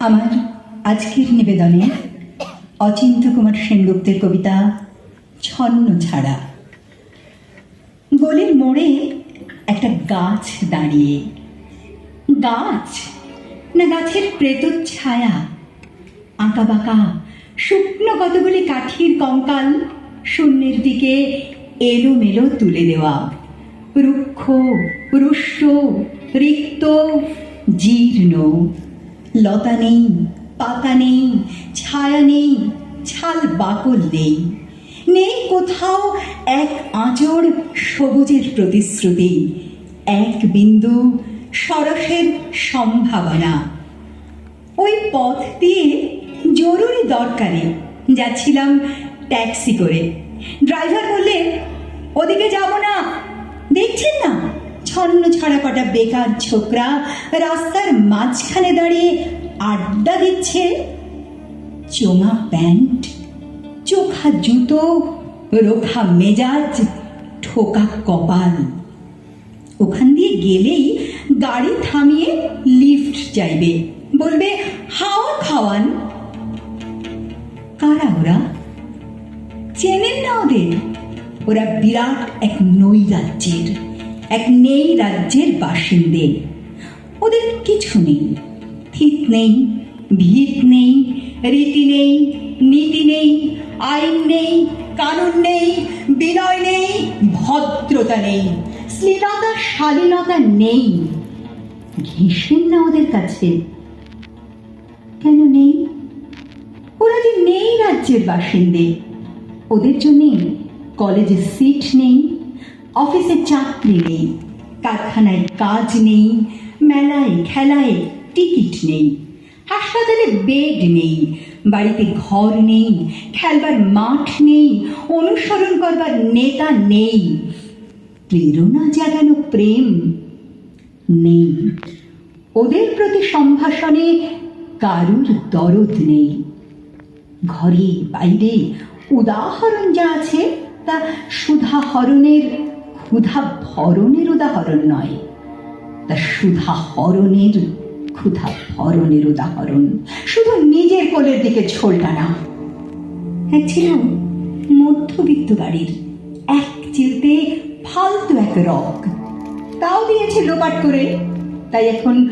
আমার আজকের নিবেদনে অচিন্ত কুমার সেনগুপ্তের কবিতা ছন্ন ছাড়া। গলির মোড়ে একটা গাছ দাঁড়িয়ে। গাছ না গাছের প্রেত ছায়া? আঁকা বাঁকা শুকনো কতগুলি কাঠির কঙ্কাল শূন্যের দিকে এলোমেলো তুলে দেওয়া। রুক্ষ, রুষ্ট, রিক্ত, জীর্ণ। লতা নেই, পাতা নেই, ছায়া নেই, ছাল বাকল নেই। নেই কোথাও এক আঁচড় সবুজের প্রতিশ্রুতি, এক বিন্দু সরসের সম্ভাবনা। ওই পথ দিয়ে জরুরি দরকারে যাচ্ছিলাম ট্যাক্সি করে। ড্রাইভার বললে, ওদিকে যাব না, দেখছেন না? ছন্ন ছড়া কটা বেকার ছোকরা রাস্তার মাঝখানে দাঁড়িয়ে আড্ডা দিচ্ছে। চোঙা প্যান্ট, চোখা জুতো, রোখা মেজাজ, ঠোকা কপাল। ওখান দিয়ে গেলেই গাড়ি থামিয়ে লিফট চাইবে। বলবে, হাওয়া খাওয়ান। কারা ওরা? চেনেন না ওদের? ওরা বিরাট এক নই রাজ্যের এক নেই রাজ্যের বাসিন্দে। ওদের কিছু নেই, থিত নেই, ভিত নেই, রীতি নেই, নীতি নেই, আইন নেই, কানুন নেই, বিনয় নেই, ভদ্রতা নেই, শ্লীলতা শালীনতা নেই। ঘেঁষেন না ওদের কাছে। কেন নেই? ওরা যে নেই রাজ্যের বাসিন্দে। ওদের জন্যে কলেজে সিট নেই অফিসে চাকরি নেই, কারখানায় কাজ নেই, মেলায় খেলায় টিকিট নেই, হাসপাতালে বেড নেই, বাড়িতে ঘর নেই, খেলবার মাঠ নেই, অনুসরণ করবার নেতা নেই, প্রেরণা জাগানো প্রেম নেই। ওদের প্রতি সম্ভাষণে কারুর দরদ নেই। ঘরে বাইরে উদাহরণ যা আছে তা সুধা হরণের ক্ষুধা ভরণের উদাহরণ নয়। তা সুধা হরণের, ক্ষুধা ভরণের উদাহরণ। শুধু নিজের কোলের দিকে ছোল টানা এক ছিল মধ্যবিত্ত বাড়ির। এক চিলতে ফালতু এক রক তাও দিয়েছে লোপাট করে। তাই এখন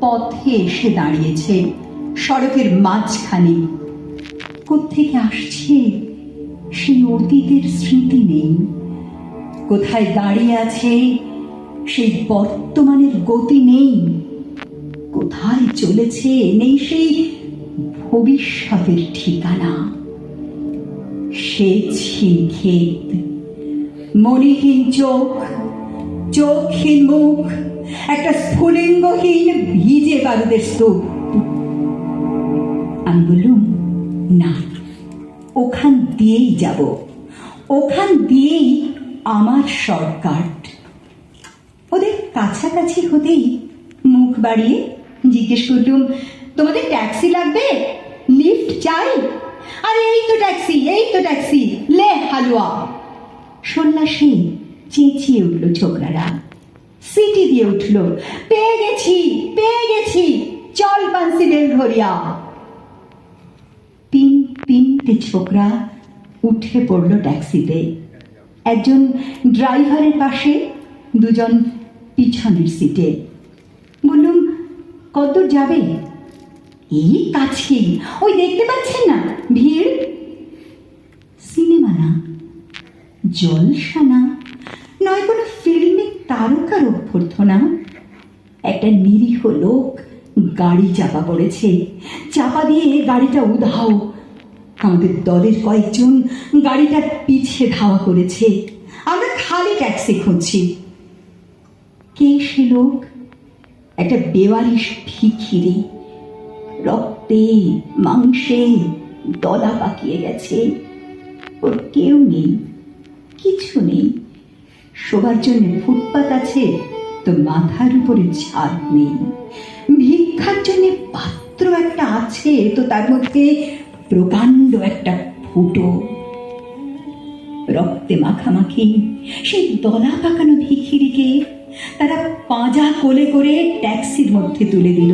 পথে এসে দাঁড়িয়েছে সড়কের মাঝখানে। কোত্থেকে আসছে সেই অতীতের স্মৃতি নেই। কোথায় দাঁড়িয়ে আছে? সেই বর্তমানের গতি নেই। কোথায় চলেছে? নেই সেই ভবিষ্যতের ঠিকানা। সে ক্ষেত মণিহীন চোখ, চোখহীন মুখ, একটা স্ফুলিঙ্গহীন ভিজে বারুদের স্তূপ। আমি বললুম, না, ওখান দিয়েই যাব। ওখান দিয়েই আমার শর্টকাট। ওদের কাছাকাছি হতেই মুখ বাড়িয়ে জিজ্ঞেস করলুম, তোমাদের ট্যাক্সি লাগবে? লিফট চাই? আরে এই তো ট্যাক্সি, এই তো ট্যাক্সি, লে হালুয়া। সন্ন্যাসী চেঁচিয়ে উঠল ছোকরারা। সিটি দিয়ে উঠল, পেয়ে গেছি পেয়ে গেছি, চল বেল ধরিয়া তিন তিনটে ছোকরা উঠে পড়ল ট্যাক্সিতে। একজন ড্রাইভারের পাশে, দুজন পিছনের সিটে। বললুম, কত যাবে? এই কাছেই ওই দেখতে পাচ্ছেন না, ভিড়? সিনেমা না জলসা না নয়, কোনো ফিল্মে তারকার অভ্যর্থনা। একটা নিরীহ লোক গাড়ি চাপা পড়েছে। চাপা দিয়ে গাড়িটা উধাও। আমাদের দলের কয়েকজন গাড়িটার পিছিয়ে ধাওয়া করেছে। আমরা খালি ট্যাক্সি খুঁজছি। কে সে লোক? একটা বেওয়ারিশ ভিখিরি রক্তে, মাংসে দলা পাকিয়ে গেছে। ওর কেউ নেই, কিছু নেই। শোবার জন্য ফুটপাত আছে, তো মাথার উপরে ছাদ নেই। ভিক্ষার জন্য পাত্র একটা আছে, তো তার মধ্যে প্রকাণ্ড একটা ফুটো। রক্তে মাখামাখি, সেই দলা পাকানো ভিখিরিকে তারা পাঁজা কোলে করে ট্যাক্সির মধ্যে তুলে দিল।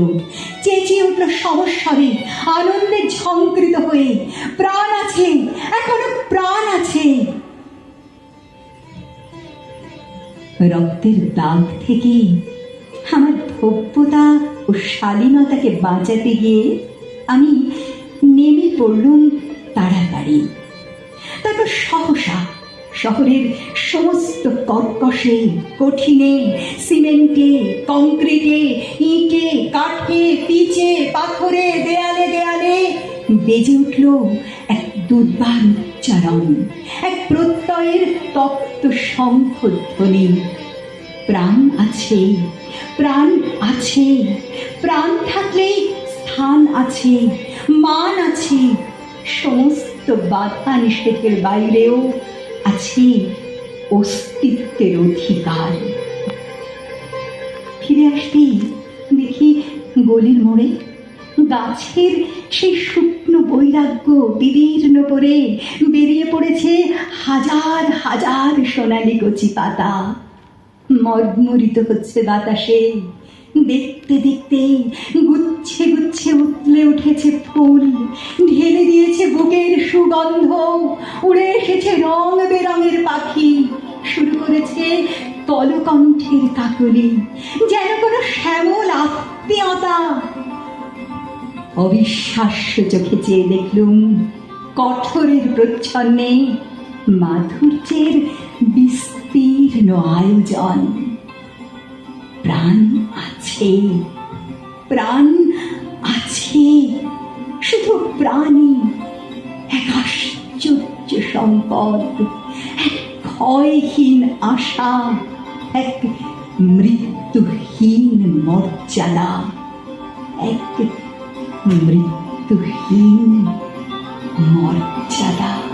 চেঁচিয়ে উঠল সমস্যারে আনন্দে ঝঙ্কৃত হয়ে, প্রাণ আছে, এখনও প্রাণ আছে। রক্তের দাগ থেকে আমার ভব্যতা ও শালীনতাকে বাঁচাতে গিয়ে আমি নেমে পড়লুম তাড়াতাড়ি তারপর সহসা শহরের সমস্ত কর্কশে, কঠিনে, সিমেন্টে, কংক্রিটে, ইটে, কাঠে, পিচে, পাথরে, দেয়ালে দেয়ালে বেজে উঠল এক দুর্বার উচ্চারণ, এক প্রত্যয়ের তপ্ত শঙ্খধ্বনি প্রাণ আছে প্রাণ আছে, প্রাণ থাকলেই স্থান আছে, মান আছে, সমস্ত বাধা নিষেধের বাইরেও আছে অস্তিত্বের অধিকার। ফিরে আসতেই দেখি গলির মোড়ে, গাছের সেই শুকনো বৈরাগ্য বিদীর্ণ করে বেরিয়ে পড়েছে হাজার হাজার সোনালি কচি পাতা। মর্মরিত হচ্ছে বাতাসে, দেখতে দেখতে গুচ্ছে গুচ্ছে উতলে উঠেছে ফুল, ঢেলে দিয়েছে বুকের সুগন্ধ, উড়ে এসেছে রং বেরঙের পাখি, শুরু করেছে তলকণ্ঠের কাকলি, যেন কোনো শ্যামল আত্মীয়তা। অবিশ্বাস্য চোখে চেয়ে দেখলুম কঠোরের প্রচ্ছন্নে মাধুর্যের বিস্তীর্ণ আয়োজন। প্রাণ আছে, প্রাণ আছে, শুধু প্রাণী, এক আশ্চর্য সম্পদ, এক ক্ষয়হীন আশা, এক মৃত্যুহীন মর্যাদা, এক মৃত্যুহীন মর্যাদা।